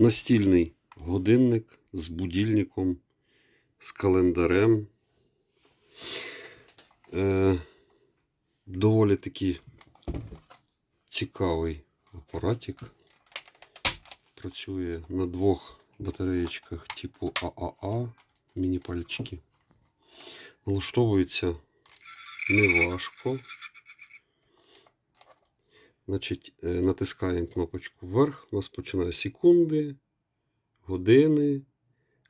Настільний годинник з будильником, з календарем. Е, доволі такий цікавий апаратик. Працює на двох батареєчках типу ААА, міні-пальчики. Налаштовується неважко. Значить, е, натискаємо кнопочку вверх, у нас починає секунди, години,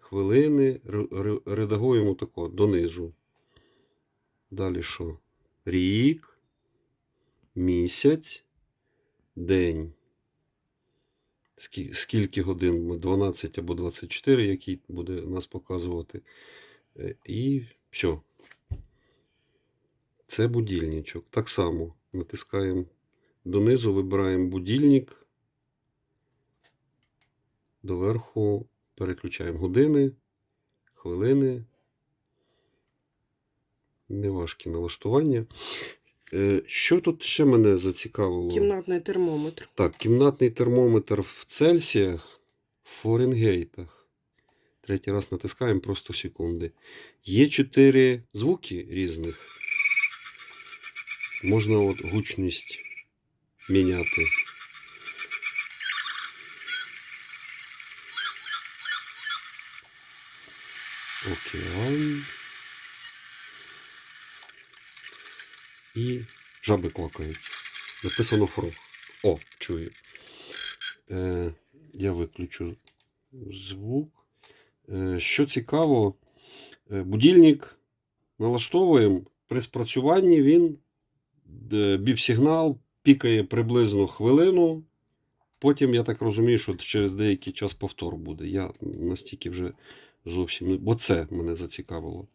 хвилини. Ре- ре- Редагуємо тако донизу. Далі що? Рік, місяць, день. Скільки годин? 12 або 24, який буде нас показувати. Е, І все. Це будильничок. Так само натискаємо донизу, вибираємо будильник. Доверху переключаємо години, хвилини. Неважкі налаштування. Е, Що тут ще мене зацікавило? Кімнатний термометр. Так, кімнатний термометр в Цельсіях, в Фаренгейтах. Третій раз натискаємо просто секунди. Є чотири звуки різних. Можна от гучність міняти. Океан. І жаби квакають. Написано фрог. О, чую. Е, я виключу звук. Е, що цікаво, е, будильник налаштовуємо. При спрацюванні він е, біп-сигнал пікає приблизно хвилину. Потім, я так розумію, що через деякий час повтор буде. Я настільки вже зовсім не. Бо це мене зацікавило.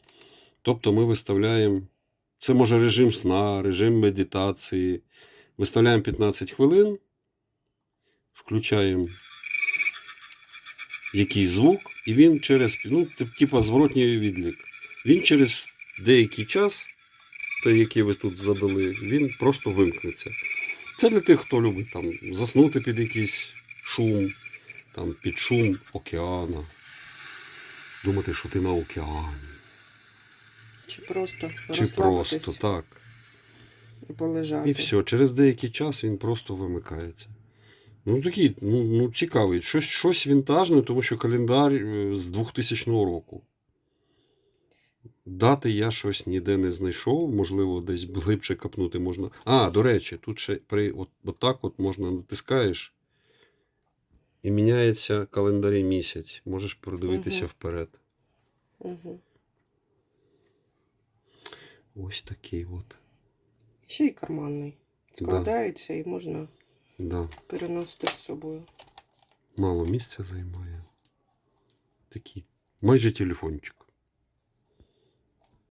Тобто ми виставляємо. Це може режим сна, режим медитації. Виставляємо 15 хвилин, включаємо якийсь звук, і він через, ну, тип- типа зворотній відлік. Він через деякий час, той, який ви тут задали, він просто вимкнеться. Це для тих, хто любить там заснути під якийсь шум, там, під шум океану. Думати, що ти на океані. Чи просто Чи просто так. і полежати. І все, через деякий час він просто вимикається. Ну, такий, ну, ну цікавий. Щось, щось вінтажне, тому що календар е, з 2000 року. Дати я щось ніде не знайшов, можливо, десь глибше капнути можна. А, до речі, тут ще при от, от так от можна натискаєш. І міняється календарі місяць. Можеш продивитися Мгм. вперед. Угу. Ось такий от. Ще й карманний. Складається і можна Да. переносити з собою. Мало місця займає. Такий майже телефончик.